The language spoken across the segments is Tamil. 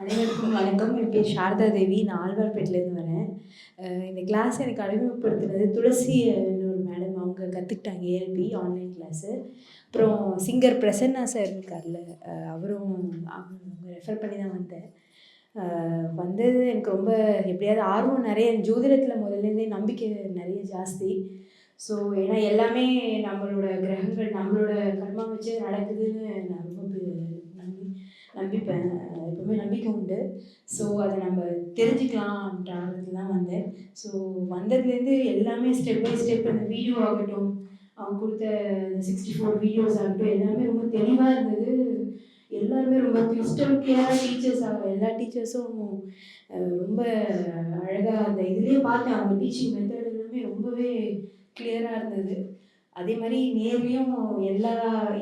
அனைவருக்கும் வணக்கம். என் பேர் சாரதா தேவி. நான் ஆழ்வார்பேட்டிலேருந்து வரேன். இந்த கிளாஸ் எனக்கு அறிமுகப்படுத்தினது துளசி ஒரு மேடம் அவங்க கற்றுக்கிட்டாங்க ஏஎல்பி ஆன்லைன் கிளாஸு அப்புறம் சிங்கர் பிரசன்னா சார் இருக்கார்ல அவரும் அவங்க ரெஃபர் பண்ணி தான் வந்தேன். வந்தது எனக்கு ரொம்ப எப்படியாவது ஆர்வம் நிறைய. ஜோதிடத்தில் முதல்லேருந்தே நம்பிக்கை நிறைய ஜாஸ்தி. ஸோ ஏன்னா எல்லாமே நம்மளோட கிரகங்கள் நம்மளோட கர்மா வச்சு நடக்குதுன்னு நான் ரொம்ப பே- எப்பவுமே நம்பிக்கை உண்டு. ஸோ அதை நம்ம தெரிஞ்சுக்கலாம்ன்ற தான் வந்தேன். ஸோ வந்ததுலேருந்து எல்லாமே ஸ்டெப் பை ஸ்டெப் அந்த வீடியோ ஆகட்டும் அவங்க கொடுத்த சிக்ஸ்டி ஃபோர் வீடியோஸ் ஆகட்டும் எல்லாமே ரொம்ப தெளிவாக இருந்தது. எல்லாருமே ரொம்ப கிறிஸ்டல் கிளியராக டீச்சர்ஸ் எல்லா டீச்சர்ஸும் ரொம்ப அழகாக அந்த இதுலேயே பார்த்தேன் அவங்க டீச்சிங் மெத்தட் எல்லாமே ரொம்பவே கிளியராக இருந்தது. அதே மாதிரி நேர்லேயும் எல்லா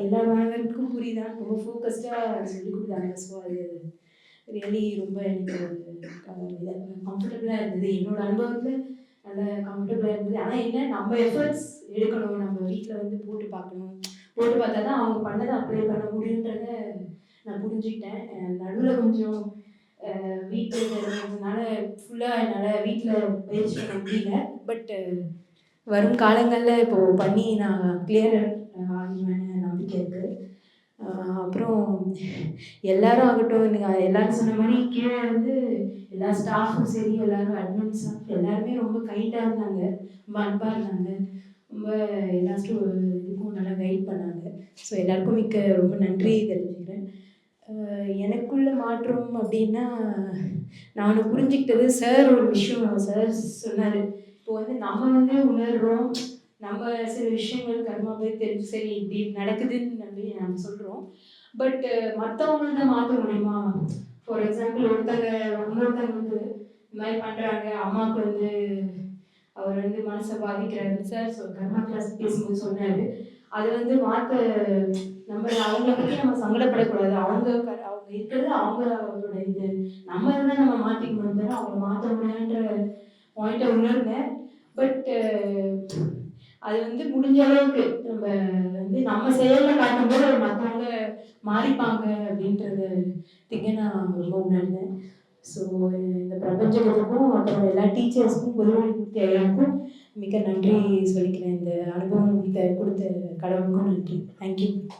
எல்லா மாணவருக்கும் புரியுதான்னு ரொம்ப ஃபோக்கஸ்டாக சொல்லி கொடுத்தாங்க ஸோ அது ரியலி ரொம்ப எனக்கு கம்ஃபர்டபுளாக இருந்தது. என்னோட அனுபவத்தில் நல்ல கம்ஃபர்டபுளாக இருந்தது. ஆனால் என்ன நம்ம எஃபர்ட்ஸ் எடுக்கணும். நம்ம வீட்டில் வந்து போட்டு பார்க்கணும். போட்டு பார்த்தா தான் அவங்க பண்ணதை அப்ளை பண்ண முடியுன்றத நான் புரிஞ்சுக்கிட்டேன். நடுவில் கொஞ்சம் வீட்டில் இருந்ததுனால ஃபுல்லாக என்னால் வீட்டில் பயிற்சி பண்ண முடியல. பட் வரும் காலங்களில் இப்போது பண்ணி நான் கிளியர் ஆகிடுவேன்னு நம்பிக்கை இருக்குது அப்புறம் எல்லாரும் ஆகட்டும் நீங்கள் எல்லோரும் சொன்ன மாதிரி கீழே வந்து எல்லா ஸ்டாஃபும் சரி எல்லோரும் அட்மின் ஸ்டாஃப் எல்லாருமே ரொம்ப கைண்டாக இருந்தாங்க. ரொம்ப அன்பாக இருந்தாங்க. ரொம்ப எல்லா இதுக்கும் நல்லா கைட் பண்ணாங்க. ஸோ எல்லாருக்கும் மிக்க ரொம்ப நன்றி தெரிஞ்சுக்கிறேன் எனக்குள்ள மாற்றம் அப்படின்னா நான் புரிஞ்சுக்கிட்டது சார் ஒரு விஷயம். சார் சொன்னார் இப்போ வந்து நம்ம வந்து உணர்றோம். நம்ம சில விஷயங்கள் கர்மாவே தெரிஞ்சு சரி இப்படி நடக்குதுன்னு நம்பி நம்ம சொல்கிறோம் பட் மற்றவங்கள்ட்ட மாற்ற முடியுமா ஃபார் எக்ஸாம்பிள் ஒருத்தங்க இன்னொருத்தங்க வந்து இந்த மாதிரி பண்ணுறாங்க அம்மாவுக்கு வந்து அவர் வந்து மனசை பாதிக்கிறாருன்னு சார் சொல் கர்மா கிளாஸ் பேசும்போது சொன்னார். அது வந்து மாற்ற நம்ம அவங்கள பற்றி நம்ம சங்கடப்படக்கூடாது. அவங்க க- அவங்க இருக்கிறது அவங்களோட இது. நம்ம தான் நம்ம மாற்றிக்கணும் தவிர அவங்க மாற்ற முடியாதுன்ற பாயிண்டை உணர்ந்தேன் பட் அது வந்து முடிஞ்ச அளவுக்கு நம்ம வந்து நம்ம செயலில் காட்டும்போது அது மற்றவங்க மாறிப்பாங்க அப்படின்றத திங்க நான் ரொம்ப உணர்ந்தேன். ஸோ இந்த பிரபஞ்சத்துக்கும் அப்புறம் எல்லா டீச்சர்ஸ்க்கும் உதவி கொடுத்த எல்லாருக்கும் மிக நன்றி சொல்லிக்கிறேன். இந்த அனுபவம் கொடுத்த கடவுளுக்கும் நன்றி. தேங்க்யூ